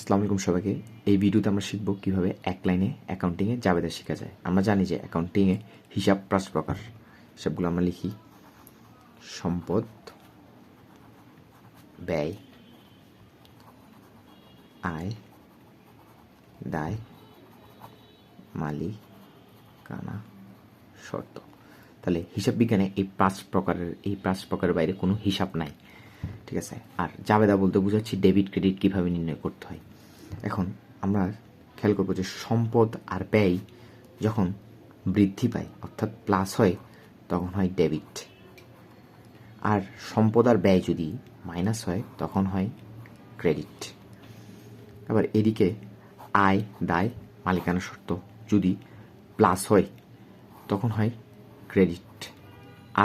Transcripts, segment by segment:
আসসালামু আলাইকুম সবাইকে। এই ভিডিওতে আমরা শিখব কীভাবে এক লাইনে অ্যাকাউন্টিংয়ে জাবেদা শেখা যায়। আমরা জানি যে অ্যাকাউন্টিংয়ে হিসাব পাঁচ প্রকার সবগুলো আমরা লিখি। সম্পদ, ব্যয়, আয়, দায়, মালিকানা, শর্ত। তাহলে হিসাব বিজ্ঞানে এই পাঁচ প্রকারের, এই পাঁচ প্রকারের বাইরে কোনো হিসাব নাই। ঠিক আছে? আর জাবেদা বলতে বুঝাচ্ছি ডেবিট, ক্রেডিট কীভাবে নির্ণয় করতে হয়। এখন আমরা খেয়াল করব যে সম্পদ আর ব্যয় যখন বৃদ্ধি পায়, অর্থাৎ প্লাস হয়, তখন হয় ডেবিট আর সম্পদ আর ব্যয় যদি মাইনাস হয়, তখন হয় ক্রেডিট আবার এদিকে আয়, দায়, মালিকানা শর্ত যদি প্লাস হয়, তখন হয় ক্রেডিট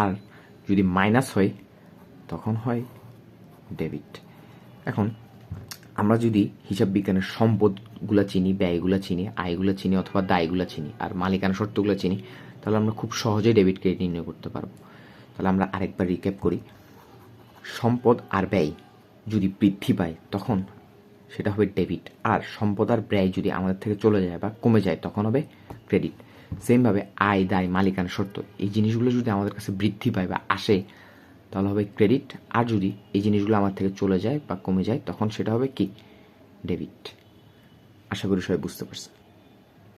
আর যদি মাইনাস হয়, তখন হয় ডেবিট। এখন, আমরা যদি হিসাব বিজ্ঞানের সম্পদগুলো চিনি, ব্যয়গুলো চিনি, আয়গুলো চিনি অথবা দায়গুলো চিনি আর মালিকানা শর্তগুলো চিনি, তাহলে আমরা খুব সহজেই ডেবিট ক্রেডিট নির্ণয় করতে পারব। তাহলে আমরা আরেকবার রিক্যাপ করি। সম্পদ আর ব্যয় যদি বৃদ্ধি পায়, তখন সেটা হবে ডেবিট। আর সম্পদ আর ব্যয় যদি আমাদের থেকে চলে যায় বা কমে যায়, তখন হবে ক্রেডিট। সেমভাবে আয়, দায়, মালিকানা শর্ত, এই জিনিসগুলো যদি আমাদের কাছে বৃদ্ধি পায় বা আসে তাহলে হবে ক্রেডিট। আর যদি এই জিনিসগুলো আমার থেকে চলে যায় বা কমে যায়, তখন সেটা হবে কি? ডেবিট। আশা করি সবাই বুঝতে পারছে